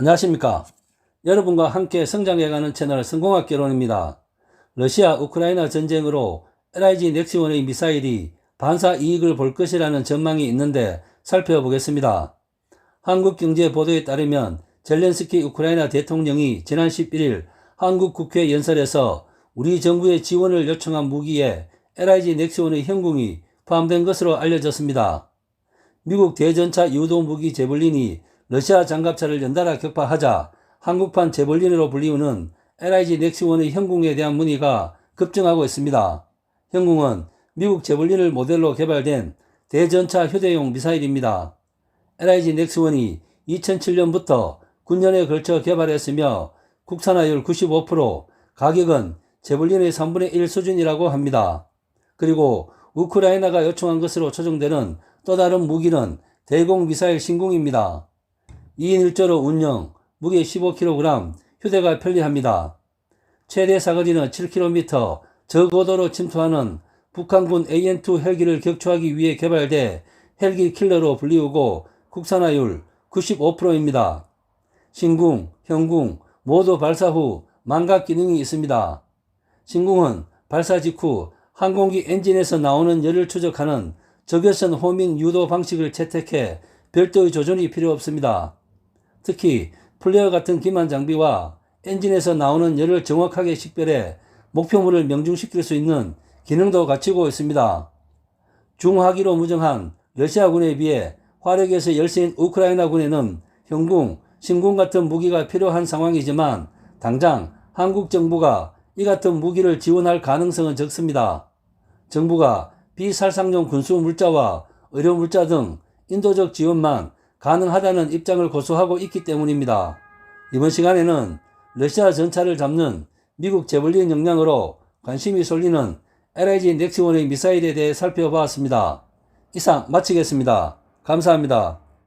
안녕하십니까. 여러분과 함께 성장해가는 채널 성공학개론입니다. 러시아 우크라이나 전쟁으로 LIG 넥시원의 미사일이 반사 이익을 볼 것이라는 전망이 있는데 살펴보겠습니다. 한국경제 보도에 따르면 젤렌스키 우크라이나 대통령이 지난 11일 한국 국회 연설에서 우리 정부의 지원을 요청한 무기에 LIG 넥시원의 형궁이 포함된 것으로 알려졌습니다. 미국 대전차 유도 무기 제블린이 러시아 장갑차를 연달아 격파하자 한국판 제블린으로 불리우는 LIG 넥시원의 형궁에 대한 문의가 급증하고 있습니다. 형궁은 미국 제블린을 모델로 개발된 대전차 휴대용 미사일입니다. LIG 넥스원이 2007년부터 9년에 걸쳐 개발했으며 국산화율 95%, 가격은 제블린의 3분의 1 수준이라고 합니다. 그리고 우크라이나가 요청한 것으로 추정되는 또 다른 무기는 대공 미사일 신궁입니다. 2인 1조로 운영, 무게 15kg, 휴대가 편리합니다. 최대 사거리는 7km, 저고도로 침투하는 북한군 AN2 헬기를 격추하기 위해 개발돼 헬기 킬러로 불리우고 국산화율 95%입니다. 신궁, 형궁 모두 발사 후 망각 기능이 있습니다. 신궁은 발사 직후 항공기 엔진에서 나오는 열을 추적하는 적외선 호밍 유도 방식을 채택해 별도의 조준이 필요 없습니다. 특히 플레어 같은 기만 장비와 엔진에서 나오는 열을 정확하게 식별해 목표물을 명중시킬 수 있는 기능도 갖추고 있습니다. 중화기로 무정한 러시아군에 비해 화력에서 열세인 우크라이나군에는 형궁, 신궁 같은 무기가 필요한 상황이지만 당장 한국 정부가 이 같은 무기를 지원할 가능성은 적습니다. 정부가 비살상용 군수 물자와 의료 물자 등 인도적 지원만 가능하다는 입장을 고수하고 있기 때문입니다. 이번 시간에는 러시아 전차를 잡는 미국 제블린 역량으로 관심이 쏠리는 LIG 넥시원의 미사일에 대해 살펴보았습니다. 이상 마치겠습니다. 감사합니다.